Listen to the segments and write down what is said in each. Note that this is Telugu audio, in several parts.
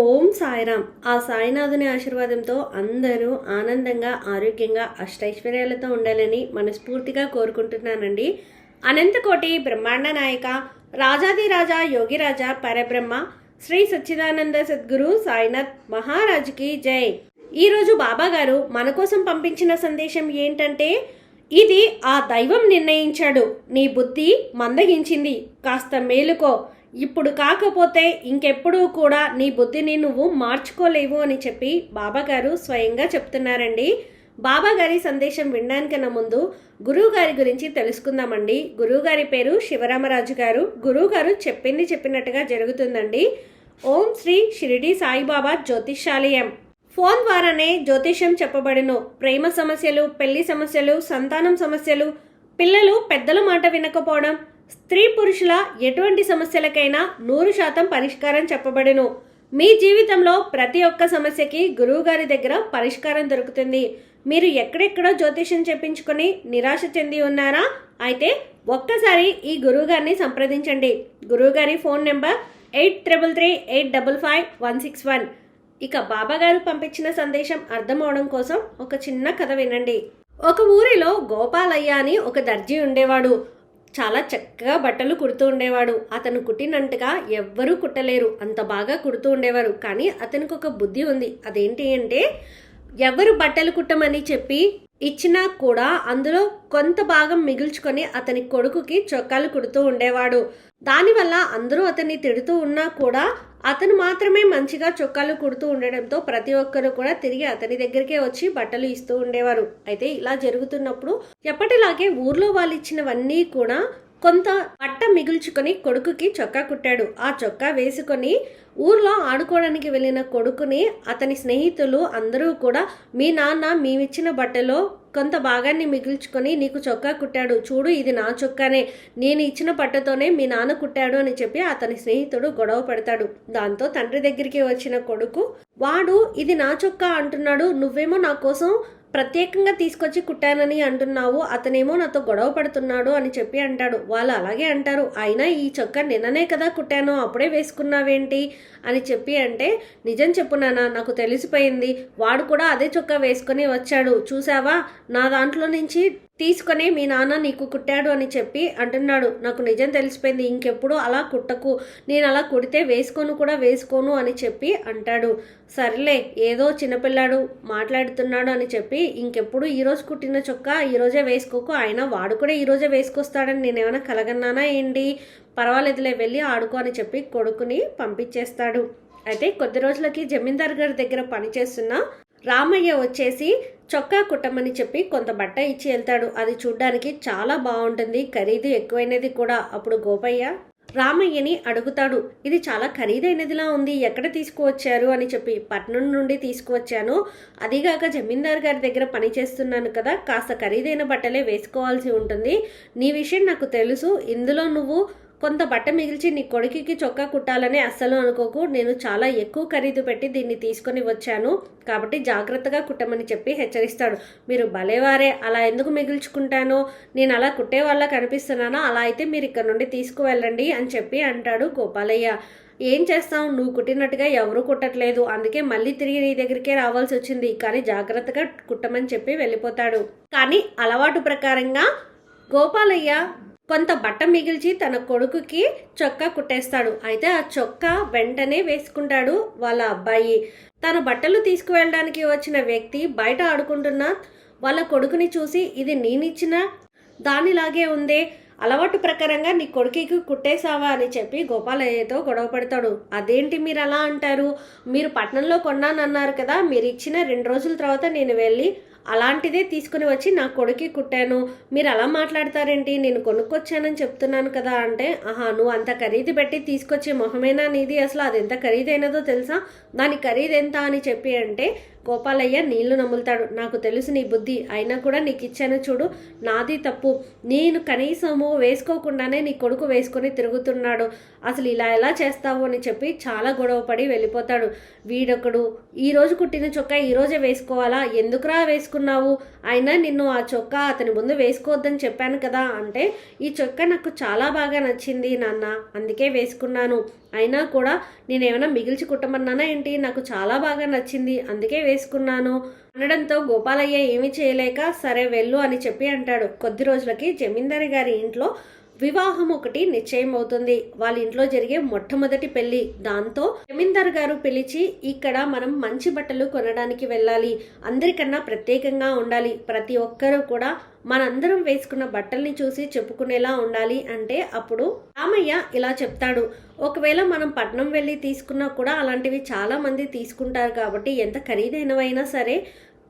ఓం సాయిరామ్ ఆ సాయినాథుని ఆశీర్వాదంతో అందరూ ఆనందంగా ఆరోగ్యంగా అష్టైశ్వర్యాలతో ఉండాలని మనస్ఫూర్తిగా కోరుకుంటున్నానండి. అనంతకోటి బ్రహ్మాండ నాయక రాజాదిరాజా యోగిరాజా పరబ్రహ్మ శ్రీ సచ్చిదానంద సద్గురు సాయినాథ్ మహారాజుకి జై. ఈరోజు బాబా గారు మన కోసం పంపించిన సందేశం ఏంటంటే ఇది ఆ దైవం నిర్ణయించాడు. నీ బుద్ధి మందగించింది. కాస్త మేలుకో. ఇప్పుడు కాకపోతే ఇంకెప్పుడూ కూడా నీ బుద్ధిని నువ్వు మార్చుకోలేవు అని చెప్పి బాబాగారు స్వయంగా చెప్తున్నారండి. బాబాగారి సందేశం వినడానికన్నా ముందు గురువుగారి గురించి తెలుసుకుందామండి. గురువుగారి పేరు శివరామరాజు గారు. గురువు గారు చెప్పింది చెప్పినట్టుగా జరుగుతుందండి. ఓం శ్రీ షిరిడి సాయిబాబా జ్యోతిషాలయం. ఫోన్ ద్వారానే జ్యోతిష్యం చెప్పబడును. ప్రేమ సమస్యలు పెళ్ళి సమస్యలు సంతానం సమస్యలు పిల్లలు పెద్దల మాట వినకపోవడం స్త్రీ పురుషుల ఎటువంటి సమస్యలకైనా నూరు శాతం పరిష్కారం చెప్పబడును. మీ జీవితంలో ప్రతి ఒక్క సమస్యకి గురువుగారి దగ్గర పరిష్కారం దొరుకుతుంది. మీరు ఎక్కడెక్కడో జ్యోతిష్యం చెప్పించుకొని నిరాశ చెంది ఉన్నారా? అయితే ఒక్కసారి ఈ గురువుగారిని సంప్రదించండి. గురువుగారి phone number eight triple three eight double five one six one. ఇక బాబాగారు పంపించిన సందేశం అర్థం అవడం కోసం ఒక చిన్న కథ వినండి. ఒక ఊరిలో గోపాలయ్య అని ఒక దర్జీ ఉండేవాడు. చాలా చక్కగా బట్టలు కుడుతూ ఉండేవాడు. అతను కుట్టినట్టుగా ఎవ్వరూ కుట్టలేరు. అంత బాగా కుడుతూ ఉండేవారు. కానీ అతనికి ఒక బుద్ధి ఉంది. అదేంటి అంటే ఎవరు బట్టలు కుట్టమని చెప్పి ఇచ్చినా కూడా అందులో కొంత భాగం మిగుల్చుకొని అతని కొడుకుకి చొక్కాలు కుడుతూ ఉండేవాడు. దానివల్ల అందరూ అతన్ని తిడుతూ ఉన్నా కూడా అతను మాత్రమే మంచిగా చొక్కాలు కుడుతూ ఉండడంతో ప్రతి ఒక్కరు కూడా తిరిగి అతని దగ్గరికే వచ్చి బట్టలు ఇస్తూ ఉండేవారు. అయితే ఇలా జరుగుతున్నప్పుడు ఎప్పటిలాగే ఊర్లో వాళ్ళు ఇచ్చినవన్నీ కూడా కొంత పట్ట మిగుల్చుకొని కొడుకుకి చొక్కా కుట్టాడు. ఆ చొక్కా వేసుకొని ఊర్లో ఆడుకోవడానికి వెళ్ళిన కొడుకుని అతని స్నేహితులు అందరూ కూడా మీ నాన్న మేమిచ్చిన బట్టలో కొంత భాగాన్ని మిగిల్చుకొని నీకు చొక్కా కుట్టాడు. చూడు ఇది నా చొక్కానే. నేను ఇచ్చిన బట్టతోనే మీ నాన్న కుట్టాడు అని చెప్పి అతని స్నేహితుడు గొడవ పెడతాడు. దాంతో తండ్రి దగ్గరికి వచ్చిన కొడుకు వాడు ఇది నా చొక్కా అంటున్నాడు. నువ్వేమో నా కోసం ప్రత్యేకంగా తీసుకొచ్చి కుట్టానని అంటున్నావు అతనేమో నాతో గొడవ పడుతున్నాడు అని చెప్పి అంటాడు. వాళ్ళు అలాగే అంటారు. అయినా ఈ చొక్కా నిన్ననే కదా కుట్టాను అప్పుడే వేసుకున్నావేంటి అని చెప్పి అంటే నిజం చెప్పునానా నాకు తెలిసిపోయింది. వాడు కూడా అదే చొక్కా వేసుకొని వచ్చాడు. చూసావా? నా దాంట్లో నుంచి తీసుకొని మీ నాన్న నీకు కుట్టాడు అని చెప్పి అంటున్నాడు. నాకు నిజం తెలిసిపోయింది. ఇంకెప్పుడు అలా కుట్టకు. నేను అలా కుడితే వేసుకోను కూడా వేసుకోను అని చెప్పి అంటాడు. సర్లే ఏదో చిన్నపిల్లాడు మాట్లాడుతున్నాడు అని చెప్పి ఇంకెప్పుడు ఈరోజు కుట్టిన చొక్కా ఈరోజే వేసుకోకు. ఆయన వాడు కూడా ఈరోజే వేసుకొస్తాడని నేనేమైనా కలగన్నానా ఏంటి? పర్వాలేదులే వెళ్ళి ఆడుకో అని చెప్పి కొడుకుని పంపించేస్తాడు. అయితే కొద్ది రోజులకి జమీందార్ గారి దగ్గర పనిచేస్తున్న రామయ్య వచ్చేసి చొక్కా కుట్టమని చెప్పి కొంత బట్ట ఇచ్చి వెళ్తాడు. అది చూడ్డానికి చాలా బాగుంటుంది. ఖరీదు ఎక్కువైనది కూడా. అప్పుడు గోపయ్య రామయ్యని అడుగుతాడు ఇది చాలా ఖరీదైనదిలా ఉంది. ఎక్కడ తీసుకువచ్చారు? అని చెప్పి పట్నం నుండి తీసుకువచ్చాను. అదిగాక జమీందార్ గారి దగ్గర పని చేస్తున్నాను కదా. కాస్త ఖరీదైన బట్టలే వేసుకోవాల్సి ఉంటుంది. నీ విషయం నాకు తెలుసు. ఇందులో నువ్వు కొంత బట్ట మిగిల్చి నీ కొడుకుకి చొక్కా కుట్టాలని అస్సలు అనుకోకు. నేను చాలా ఎక్కువ ఖరీదు పెట్టి దీన్ని తీసుకొని వచ్చాను. కాబట్టి జాగ్రత్తగా కుట్టమని చెప్పి హెచ్చరిస్తాడు. మీరు భలేవారే అలా ఎందుకు మిగిల్చుకుంటానో? నేను అలా కుట్టే వాళ్ళ కనిపిస్తున్నానో? అలా అయితే మీరు ఇక్కడ నుండి తీసుకువెళ్ళండి అని చెప్పి అంటాడు గోపాలయ్య. ఏం చేస్తావు? నువ్వు కుట్టినట్టుగా ఎవరు కుట్టట్లేదు. అందుకే మళ్ళీ తిరిగి నీ దగ్గరికే రావాల్సి వచ్చింది. కానీ జాగ్రత్తగా కుట్టమని చెప్పి వెళ్ళిపోతాడు. కానీ అలవాటు ప్రకారంగా గోపాలయ్య కొంత బట్ట మిగిల్చి తన కొడుకుకి చొక్కా కుట్టేస్తాడు. అయితే ఆ చొక్కా వెంటనే వేసుకుంటాడు వాళ్ళ అబ్బాయి. తన బట్టలు తీసుకువెళ్ళడానికి వచ్చిన వ్యక్తి బయట ఆడుకుంటున్న వాళ్ళ కొడుకుని చూసి ఇది నేనిచ్చిన దానిలాగే ఉందే. అలవాటు ప్రకారంగా నీ కొడుకుకి కుట్టేశావా? అని చెప్పి గోపాలయ్యతో గొడవ పడతాడు. అదేంటి మీరు అలా అంటారు? మీరు పట్నంలో కొన్నానన్నారు కదా. మీరు ఇచ్చిన రెండు రోజుల తర్వాత నేను వెళ్ళి అలాంటిదే తీసుకుని వచ్చి నా కొడుకి కుట్టాను. మీరు అలా మాట్లాడతారేంటి? నేను కొనుక్కొచ్చానని చెప్తున్నాను కదా అంటే ఆహా నువ్వు అంత ఖరీదు పెట్టి తీసుకొచ్చే మొహమేనా నీది? అసలు అది ఎంత ఖరీదైనదో తెలుసా? దాని ఖరీదు ఎంత అని చెప్పి అంటే గోపాలయ్య నీళ్ళు నమ్ములుతాడు నాకు తెలుసు నీ బుద్ధి. అయినా కూడా నీకు ఇచ్చాను చూడు నాది తప్పు. నేను కనీసము వేసుకోకుండానే నీ కొడుకు వేసుకొని తిరుగుతున్నాడు. అసలు ఇలా ఎలా చేస్తావు అని చెప్పి చాలా గొడవపడి వెళ్ళిపోతాడు. వీడొకడు ఈరోజు కుట్టిన చొక్కా ఈరోజే వేసుకోవాలా? ఎందుకురా వేసుకున్నావు? అయినా నిన్ను ఆ చొక్కా అతని ముందు వేసుకోవద్దని చెప్పాను కదా అంటే ఈ చొక్కా నాకు చాలా బాగా నచ్చింది నాన్న. అందుకే వేసుకున్నాను. అయినా కూడా నేనేమైనా మిగిల్చి కుట్టమన్నానా ఏంటి? నాకు చాలా బాగా నచ్చింది. అందుకే వేసుకున్నాను. అనడంతో గోపాలయ్య ఏమీ చేయలేక సరే వెళ్ళు అని చెప్పి అంటాడు. కొద్ది రోజులకి జమీందారి గారి ఇంట్లో వివాహం ఒకటి నిశ్చయం అవుతుంది వాళ్ళ ఇంట్లో జరిగే మొట్టమొదటి పెళ్ళి. దాంతో జమీందార్ గారు పిలిచి ఇక్కడ మనం మంచి బట్టలు కొనడానికి వెళ్ళాలి. అందరికన్నా ప్రత్యేకంగా ఉండాలి. ప్రతి ఒక్కరూ కూడా మనందరం వేసుకున్న బట్టల్ని చూసి చెప్పుకునేలా ఉండాలి అంటే అప్పుడు రామయ్య ఇలా చెప్తాడు. ఒకవేళ మనం పట్నం వెళ్ళి తీసుకున్నా కూడా అలాంటివి చాలా మంది తీసుకుంటారు కాబట్టి ఎంత ఖరీదైనవైనా సరే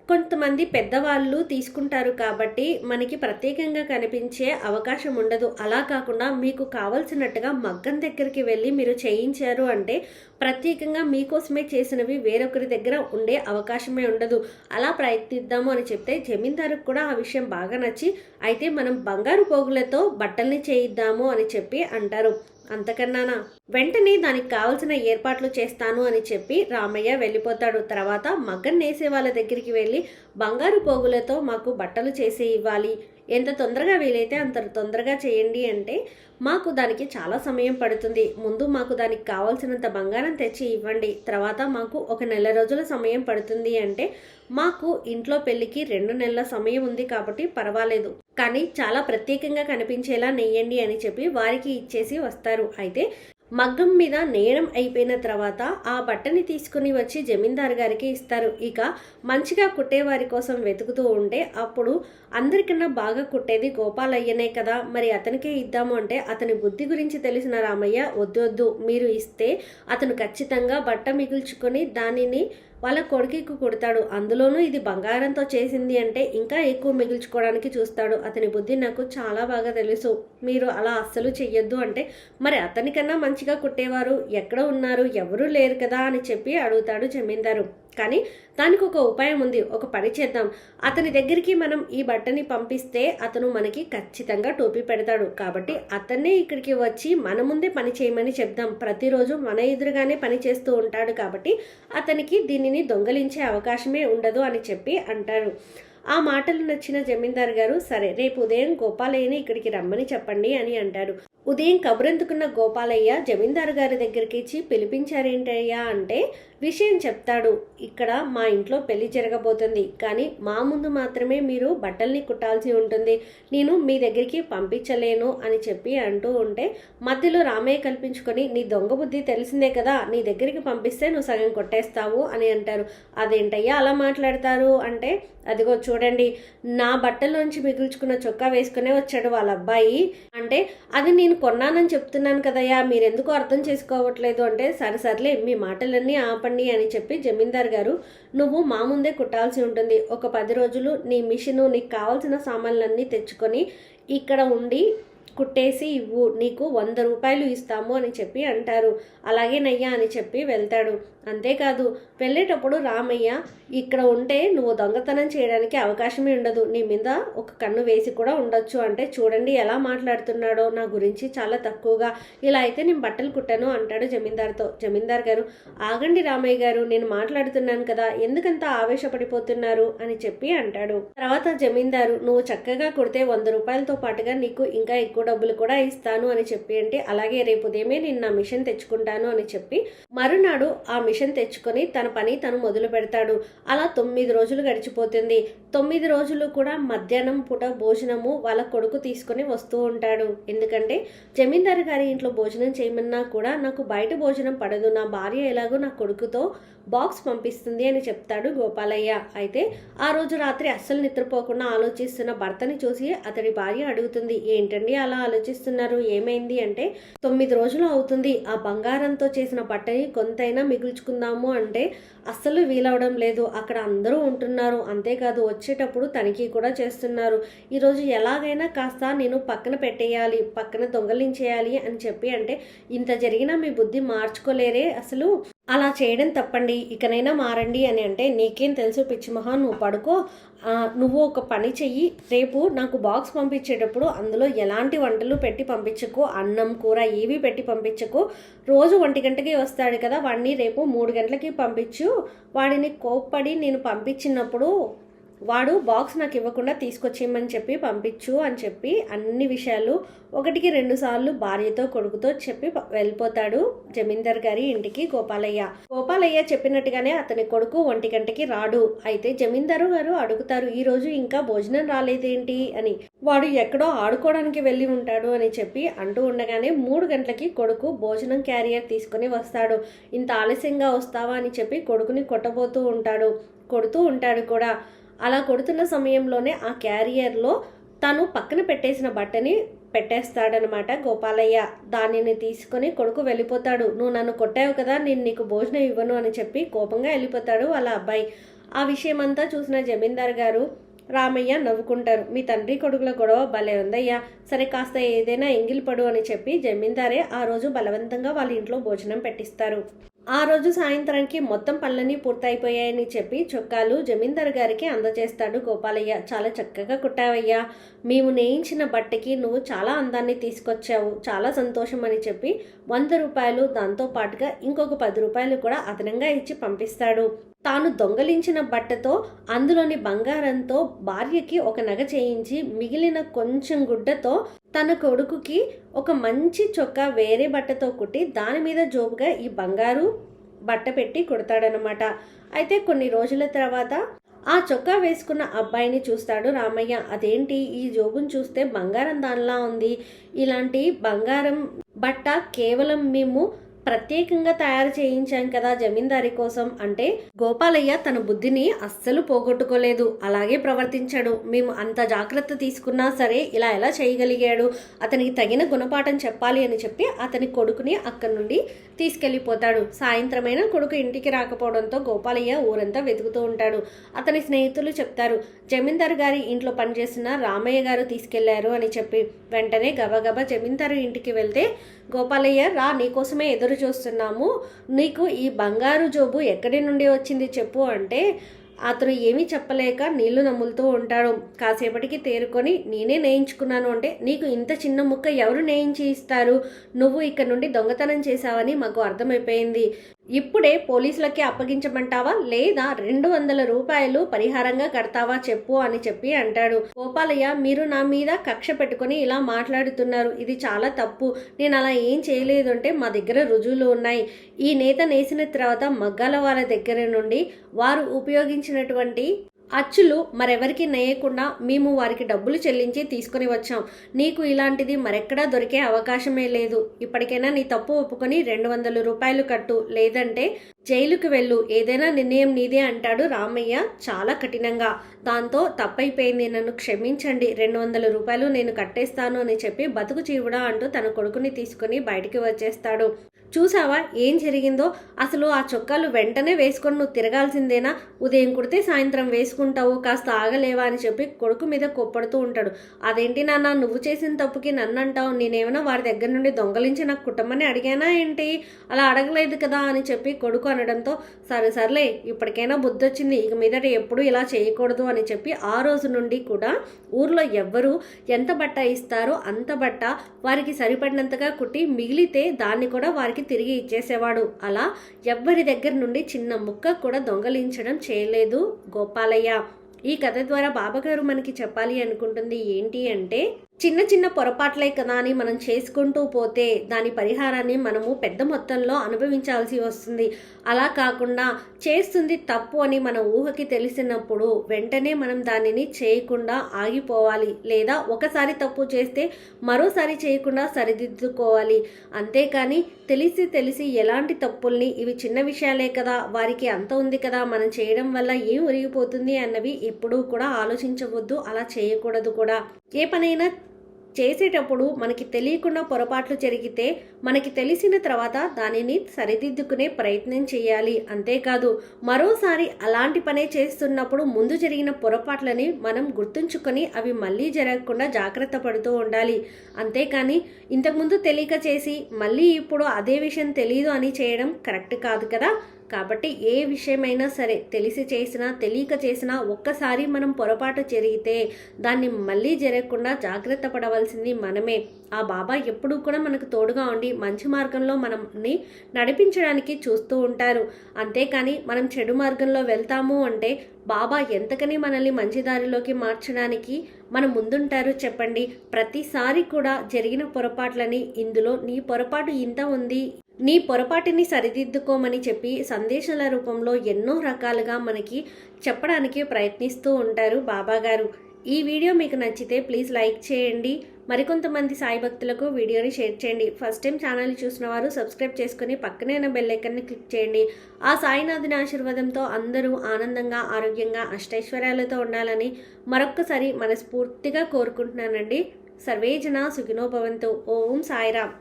కొంతమంది పెద్దవాళ్ళు తీసుకుంటారు కాబట్టి మనకి ప్రత్యేకంగా కనిపించే అవకాశం ఉండదు. అలా కాకుండా మీకు కావలసినట్టుగా మగ్గం దగ్గరికి వెళ్ళి మీరు చేయించారు అంటే ప్రత్యేకంగా మీకోసమే చేసినవి వేరొకరి దగ్గర ఉండే అవకాశమే ఉండదు. అలా ప్రయత్నిద్దాము అని చెప్తే జమీందారుకు కూడా ఆ విషయం బాగా నచ్చి అయితే మనం బంగారు పోగులతో బట్టల్ని చేయిద్దాము అని చెప్పి అంటారు. అంతకన్నానా? వెంటనే దానికి కావలసిన ఏర్పాట్లు చేస్తాను అని చెప్పి రామయ్య వెళ్ళిపోతాడు. తర్వాత మగ్గన్ నేసే వాళ్ళ దగ్గరికి వెళ్ళి బంగారు పోగులతో మాకు బట్టలు చేసి ఇవ్వాలి. ఎంత తొందరగా వీలైతే అంత తొందరగా చేయండి అంటే మాకు దానికి చాలా సమయం పడుతుంది. ముందు మాకు దానికి కావాల్సినంత బంగారం తెచ్చి ఇవ్వండి. తర్వాత మాకు ఒక నెల రోజుల సమయం పడుతుంది అంటే మాకు ఇంట్లో పెళ్ళికి రెండు నెలల సమయం ఉంది కాబట్టి పర్వాలేదు. కానీ చాలా ప్రత్యేకంగా కనిపించేలా నెయ్యండి అని చెప్పి వారికి ఇచ్చేసి వస్తారు. అయితే మగ్గం మీద నేరం అయిపోయిన తర్వాత ఆ బట్టని తీసుకుని వచ్చి జమీందార్ గారికి ఇస్తారు. ఇక మంచిగా కుట్టేవారి కోసం వెతుకుతూ ఉంటే అప్పుడు అందరికన్నా బాగా కుట్టేది గోపాలయ్యనే కదా. మరి అతనికే ఇద్దాము అంటే అతని బుద్ధి గురించి తెలిసిన రామయ్య వద్దు వద్దు మీరు ఇస్తే అతను ఖచ్చితంగా బట్ట మిగుల్చుకొని దానిని వాళ్ళ కొడుకు కుడతాడు. అందులోనూ ఇది బంగారంతో చేసింది అంటే ఇంకా ఎక్కువ మిగిల్చుకోవడానికి చూస్తాడు. అతని బుద్ధి నాకు చాలా బాగా తెలుసు. మీరు అలా అస్సలు చెయ్యొద్దు అంటే మరి అతనికన్నా మంచి మంచిగా కుట్టేవారు ఎక్కడ ఉన్నారు ఎవరూ లేరు కదా అని చెప్పి అడుగుతాడు జమీందారు. కానీ దానికి ఒక ఉపాయం ఉంది ఒక పని చేద్దాం. అతని దగ్గరికి మనం ఈ బట్టని పంపిస్తే అతను మనకి ఖచ్చితంగా టోపీ పెడతాడు. కాబట్టి అతన్నే ఇక్కడికి వచ్చి మన ముందే పని చేయమని చెప్దాం. ప్రతిరోజు మన ఎదురుగానే పని చేస్తూ ఉంటాడు కాబట్టి అతనికి దీనిని దొంగలించే అవకాశమే ఉండదు అని చెప్పి అంటారు. ఆ మాటలు నచ్చిన జమీందార్ గారు సరే రేపు ఉదయం గోపాలయ్యని ఇక్కడికి రమ్మని చెప్పండి అని అంటారు ఉదయం కబురెందుకున్న గోపాలయ్య జమీందారు గారి దగ్గరికి ఇచ్చి పిలిపించారేంటయ్యా అంటే విషయం చెప్తాడు. ఇక్కడ మా ఇంట్లో పెళ్ళి జరగబోతుంది. కానీ మా ముందు మాత్రమే మీరు బట్టల్ని కుట్టాల్సి ఉంటుంది. నేను మీ దగ్గరికి పంపించలేను అని చెప్పి అంటూ ఉంటే మధ్యలో రామయ్య కల్పించుకొని నీ దొంగ బుద్ధి తెలిసిందే కదా నీ దగ్గరికి పంపిస్తే నువ్వు సగం కొట్టేస్తావు అని అంటారు. అదేంటయ్యా అలా మాట్లాడతారు అంటే అదిగో చూడండి నా బట్టల్లోంచి మిగుల్చుకున్న చొక్కా వేసుకునే వచ్చాడు వాళ్ళ అబ్బాయి. అంటే అది నేను కొన్నానని చెప్తున్నాను కదయ్యా మీరెందుకు అర్థం చేసుకోవట్లేదు అంటే సరే సర్లే మీ మాటలన్నీ ఆపండి అని చెప్పి జమీందార్ గారు నువ్వు మా ముందే కుట్టాల్సి ఉంటుంది. ఒక పది రోజులు నీ మిషను నీకు కావాల్సిన సామాన్లన్నీ తెచ్చుకొని ఇక్కడ ఉండి కుట్టేసి ఇవ్వు నీకు వంద రూపాయలు ఇస్తాము అని చెప్పి అంటారు. అలాగేనయ్యా అని చెప్పి వెళ్తాడు. అంతేకాదు వెళ్ళేటప్పుడు రామయ్య ఇక్కడ ఉంటే నువ్వు దొంగతనం చేయడానికి అవకాశమే ఉండదు. నీ మీద ఒక కన్ను వేసి కూడా ఉండొచ్చు. అంటే చూడండి ఎలా మాట్లాడుతున్నాడో నా గురించి చాలా తక్కువగా. ఇలా అయితే నేను బట్టలు కుట్టాను అంటాడు జమీందార్తో. జమీందార్ గారు ఆగండి రామయ్య గారు నేను మాట్లాడుతున్నాను కదా ఎందుకంత ఆవేశపడిపోతున్నారు? అని చెప్పి అంటాడు. తర్వాత జమీందారు నువ్వు చక్కగా కుడితే వంద రూపాయలతో పాటుగా నీకు ఇంకా ఎక్కువ డబ్బులు కూడా ఇస్తాను అని చెప్పి అంటే అలాగే రేపు ఉదయమే నేను నా మిషన్ తెచ్చుకుంటాను అని చెప్పి మరునాడు ఆ మిషన్ తెచ్చుకొని తన పని తను మొదలు పెడతాడు. అలా తొమ్మిది రోజులు గడిచిపోతుంది. తొమ్మిది రోజులు కూడా మధ్యాహ్నం పూట భోజనము వాళ్ళ కొడుకు తీసుకొని వస్తూ ఉంటాడు. ఎందుకంటే జమీందారు గారి ఇంట్లో భోజనం చేయమన్నా కూడా నాకు బయట భోజనం పడదు. నా భార్య ఎలాగో నా కొడుకుతో బాక్స్ పంపిస్తుంది అని చెప్తాడు గోపాలయ్య. అయితే ఆ రోజు రాత్రి అస్సలు నిద్రపోకుండా ఆలోచిస్తున్న భర్తని చూసి అతడి భార్య అడుగుతుంది ఏంటండి అలా ఆలోచిస్తున్నారు. ఏమైంది అంటే తొమ్మిది రోజులు అవుతుంది. ఆ బంగారంతో చేసిన బట్టని కొంతైనా మిగుల్చుకుందాము అంటే అస్సలు వీలవడం లేదు. అక్కడ అందరూ ఉంటున్నారు. అంతేకాదు వచ్చేటప్పుడు తనిఖీ కూడా చేస్తున్నారు. ఈరోజు ఎలాగైనా కాస్త నేను పక్కన పెట్టేయాలి పక్కన దొంగలించేయాలి అని చెప్పి అంటే ఇంత జరిగినా మీ బుద్ధి మార్చుకోలేరే అసలు. అలా చేయడం తప్పండి. ఇకనైనా మారండి అని అంటే నీకేం తెలుసు పిచ్చిమహా నువ్వు పడుకో. నువ్వు ఒక పని చెయ్యి. రేపు నాకు బాక్స్ పంపించేటప్పుడు అందులో ఎలాంటి వంటలు పెట్టి పంపించకు. అన్నం కూర ఏవి పెట్టి పంపించకు. రోజు ఒంటి గంటకి వస్తాడు కదా. వాడిని రేపు మూడు గంటలకి పంపించు. వాడిని కోప్పడి నేను పంపించినప్పుడు వాడు బాక్స్ నాకు ఇవ్వకుండా తీసుకొచ్చేయమని చెప్పి పంపించు అని చెప్పి అన్ని విషయాలు ఒకటికి రెండు సార్లు భార్యతో కొడుకుతో చెప్పి వెళ్ళిపోతాడు జమీందార్ గారి ఇంటికి గోపాలయ్య. గోపాలయ్య చెప్పినట్టుగానే అతని కొడుకు ఒంటి గంటకి రాడు. అయితే జమీందారు గారు అడుగుతారు ఈ రోజు ఇంకా భోజనం రాలేదేంటి? అని. వాడు ఎక్కడో ఆడుకోవడానికి వెళ్ళి ఉంటాడు అని చెప్పి అంటూ ఉండగానే మూడు గంటలకి కొడుకు భోజనం క్యారియర్ తీసుకుని వస్తాడు. ఇంత ఆలస్యంగా వస్తావా? అని చెప్పి కొడుకుని కొట్టబోతూ ఉంటాడు. కొడుతూ ఉంటాడు కూడా. అలా కొడుతున్న సమయంలోనే ఆ క్యారియర్లో తను పక్కన పెట్టేసిన బట్టని పెట్టేస్తాడనమాట. గోపాలయ్య దానిని తీసుకొని కొడుకు వెళ్ళిపోతాడు. నువ్వు నన్ను కొట్టావు కదా నేను నీకు భోజనం ఇవ్వను అని చెప్పి కోపంగా వెళ్ళిపోతాడు వాళ్ళ అబ్బాయి. ఆ విషయమంతా చూసిన జమీందార్ గారు రామయ్య నవ్వుకుంటారు. మీ తండ్రి కొడుకుల గొడవ భలే ఉందయ్యా. సరే కాస్త ఏదైనా ఎంగిలిపడు అని చెప్పి జమీందారే ఆ రోజు బలవంతంగా వాళ్ళ ఇంట్లో భోజనం పెట్టిస్తారు. ఆ రోజు సాయంత్రానికి మొత్తం పనులన్నీ పూర్తయిపోయాయని చెప్పి చొక్కాలు జమీందారు గారికి అందజేస్తాడు గోపాలయ్య. చాలా చక్కగా కుట్టావయ్యా. మేము నేయించిన బట్టకి నువ్వు చాలా అందాన్ని తీసుకొచ్చావు. చాలా సంతోషం అని చెప్పి వంద రూపాయలు దాంతో పాటుగా ఇంకొక పది రూపాయలు కూడా అదనంగా ఇచ్చి పంపిస్తాడు. తాను దొంగలించిన బట్టతో అందులోని బంగారంతో భార్యకి ఒక నగ చేయించి మిగిలిన కొంచెం గుడ్డతో తన కొడుకుకి ఒక మంచి చొక్కా వేరే బట్టతో కుట్టి దాని మీద జోబుగా ఈ బంగారు బట్ట పెట్టి కుడతాడనమాట అయితే కొన్ని రోజుల తర్వాత ఆ చొక్కా వేసుకున్న అబ్బాయిని చూస్తాడు రామయ్య. అదేంటి? ఈ జోబును చూస్తే బంగారం దానిలా ఉంది. ఇలాంటి బంగారం బట్ట కేవలం మేము ప్రత్యేకంగా తయారు చేయించాం కదా జమీందారి కోసం అంటే గోపాలయ్య తన బుద్ధిని అస్సలు పోగొట్టుకోలేదు. అలాగే ప్రవర్తించాడు. మేము అంత జాగ్రత్త తీసుకున్నా సరే ఇలా ఎలా చేయగలిగాడు? అతనికి తగిన గుణపాఠం చెప్పాలి అని చెప్పి అతని కొడుకుని అక్కడి నుండి తీసుకెళ్ళిపోతాడు. సాయంత్రమైన కొడుకు ఇంటికి రాకపోవడంతో గోపాలయ్య ఊరంతా వెతుకుతూ ఉంటాడు. అతని స్నేహితులు చెప్తారు జమీందారు గారి ఇంట్లో పనిచేసిన రామయ్య గారు తీసుకెళ్ళారు అని చెప్పి. వెంటనే గబగబా జమీందారు ఇంటికి వెళ్తే గోపాలయ్య రా నీకోసమే ఎదురు చూస్తున్నాము. నీకు ఈ బంగారు జోబు ఎక్కడి నుండి వచ్చింది చెప్పు అంటే అతను ఏమీ చెప్పలేక నీళ్ళు నమ్ములుతూ ఉంటాడు. కాసేపటికి తేరుకొని నేనే నేయించుకున్నాను అంటే నీకు ఇంత చిన్న ముక్క ఎవరు నేయించి ఇస్తారు? నువ్వు ఇక్కడ నుండి దొంగతనం చేశావని మాకు అర్థమైపోయింది. ఇప్పుడే పోలీసులకి అప్పగించమంటావా? లేదా రెండు వందల రూపాయలు పరిహారంగా కడతావా చెప్పు అని చెప్పి అంటాడు. గోపాలయ్య మీరు నా మీద కక్ష పెట్టుకుని ఇలా మాట్లాడుతున్నారు. ఇది చాలా తప్పు. నేను అలా ఏం చేయలేదు అంటే మా దగ్గర రుజువులు ఉన్నాయి. ఈ నేత నేసిన తర్వాత మగ్గాల వాళ్ళ దగ్గర నుండి వారు ఉపయోగించినటువంటి అచ్చులు మరెవరికి నేయకుండా మేము వారికి డబ్బులు చెల్లించి తీసుకుని వచ్చాం. నీకు ఇలాంటిది మరెక్కడా దొరికే అవకాశమే లేదు. ఇప్పటికైనా నీ తప్పు ఒప్పుకొని రెండు వందల రూపాయలు కట్టు. లేదంటే జైలుకు వెళ్ళు ఏదైనా నిర్ణయం నీదే అంటాడు రామయ్య. చాలా కఠినంగా. దాంతో తప్పైపోయింది నన్ను క్షమించండి రెండు వందల రూపాయలు నేను కట్టేస్తాను అని చెప్పి బతుకు చీవుడా అంటూ తన కొడుకుని తీసుకుని బయటికి వచ్చేస్తాడు. చూసావా ఏం జరిగిందో? అసలు ఆ చొక్కాలు వెంటనే వేసుకొని నువ్వు తిరగాల్సిందేనా? ఉదయం కుడితే సాయంత్రం వేసుకుంటావు కాస్త ఆగలేవా అని చెప్పి కొడుకు మీద కొప్పడుతూ ఉంటాడు. అదేంటి నాన్న నువ్వు చేసిన తప్పుకి నన్ను అంటావు? నేనేమైనా వారి దగ్గర నుండి దొంగలించి నాకు కుటుంబాన్ని అడిగానా ఏంటి? అలా అడగలేదు కదా అని చెప్పి కొడుకు అనడంతో సరే సర్లే ఇప్పటికైనా బుద్ధి వచ్చింది ఇక మీదట ఎప్పుడు ఇలా చేయకూడదు అని చెప్పి ఆ రోజు నుండి కూడా ఊర్లో ఎవ్వరు ఎంత బట్ట ఇస్తారో అంత బట్ట వారికి సరిపడినంతగా కుట్టి మిగిలితే దాన్ని కూడా వారికి తిరిగి ఇచ్చేసేవాడు. అలా ఎవ్వరి దగ్గర నుండి చిన్న ముక్క కూడా దొంగలించడం చేయలేదు గోపాలయ్య. ఈ కథ ద్వారా బాబాగారు మనకి చెప్పాలి అనుకుంటుంది. ఏంటి అంటే చిన్న చిన్న పొరపాట్లే కదా అని మనం చేసుకుంటూ పోతే దాని పరిహారాన్ని మనము పెద్ద మొత్తంలో అనుభవించాల్సి వస్తుంది. అలా కాకుండా చేస్తుంది తప్పు అని మన ఊహకి తెలిసినప్పుడు వెంటనే మనం దానిని చేయకుండా ఆగిపోవాలి లేదా ఒకసారి తప్పు చేస్తే మరోసారి చేయకుండా సరిదిద్దుకోవాలి. అంతేకాని తెలిసి తెలిసి ఎలాంటి తప్పుల్ని ఇవి చిన్న విషయాలే కదా వారికి అంత ఉంది కదా మనం చేయడం వల్ల ఏం ఒరిగిపోతుంది అన్నవి ఎప్పుడూ కూడా ఆలోచించవద్దు అలా చేయకూడదు కూడా. ఏ పనైనా చేసేటప్పుడు మనకి తెలియకుండా పొరపాట్లు జరిగితే మనకి తెలిసిన తర్వాత దానిని సరిదిద్దుకునే ప్రయత్నం చేయాలి. అంతేకాదు మరోసారి అలాంటి పనే చేస్తున్నప్పుడు ముందు జరిగిన పొరపాట్లని మనం గుర్తుంచుకొని అవి మళ్ళీ జరగకుండా జాగ్రత్త పడుతూ ఉండాలి. అంతేకాని ఇంతకుముందు తెలియక చేసి మళ్ళీ ఇప్పుడు అదే విషయం తెలియదు అని చేయడం కరెక్ట్ కాదు కదా? కాబట్టి ఏ విషయమైనా సరే తెలిసి చేసినా తెలియక చేసినా ఒక్కసారి మనం పొరపాటు జరిగితే దాన్ని మళ్ళీ జరగకుండా జాగ్రత్త పడవలసింది మనమే. ఆ బాబా ఎప్పుడూ కూడా మనకు తోడుగా ఉండి మంచి మార్గంలో మనల్ని నడిపించడానికి చూస్తూ ఉంటారు. అంతేకాని మనం చెడు మార్గంలో వెళ్తాము అంటే బాబా ఎంతకని మనల్ని మంచి దారిలోకి మార్చడానికి మన ముందుంటారు చెప్పండి. ప్రతిసారి కూడా జరిగిన పొరపాట్లని ఇందులో నీ పొరపాటు ఇంత ఉంది. నీ పొరపాటిని సరిదిద్దుకోమని చెప్పి సందేశాల రూపంలో ఎన్నో రకాలుగా మనకి చెప్పడానికి ప్రయత్నిస్తూ ఉంటారు బాబా గారు ఈ వీడియో మీకు నచ్చితే ప్లీజ్ లైక్ చేయండి. మరికొంతమంది సాయి భక్తులకు వీడియోని షేర్ చేయండి. ఫస్ట్ టైం ఛానల్ చూసిన వారు సబ్స్క్రైబ్ చేసుకుని పక్కనే ఉన్న బెల్ ఐకన్ని క్లిక్ చేయండి. ఆ సాయినాథుని ఆశీర్వాదంతో అందరూ ఆనందంగా ఆరోగ్యంగా అష్టైశ్వర్యాలతో ఉండాలని మరొక్కసారి మనస్ఫూర్తిగా కోరుకుంటున్నానండి. సర్వేజన సుఖినోభవంతో ఓం సాయిరామ్.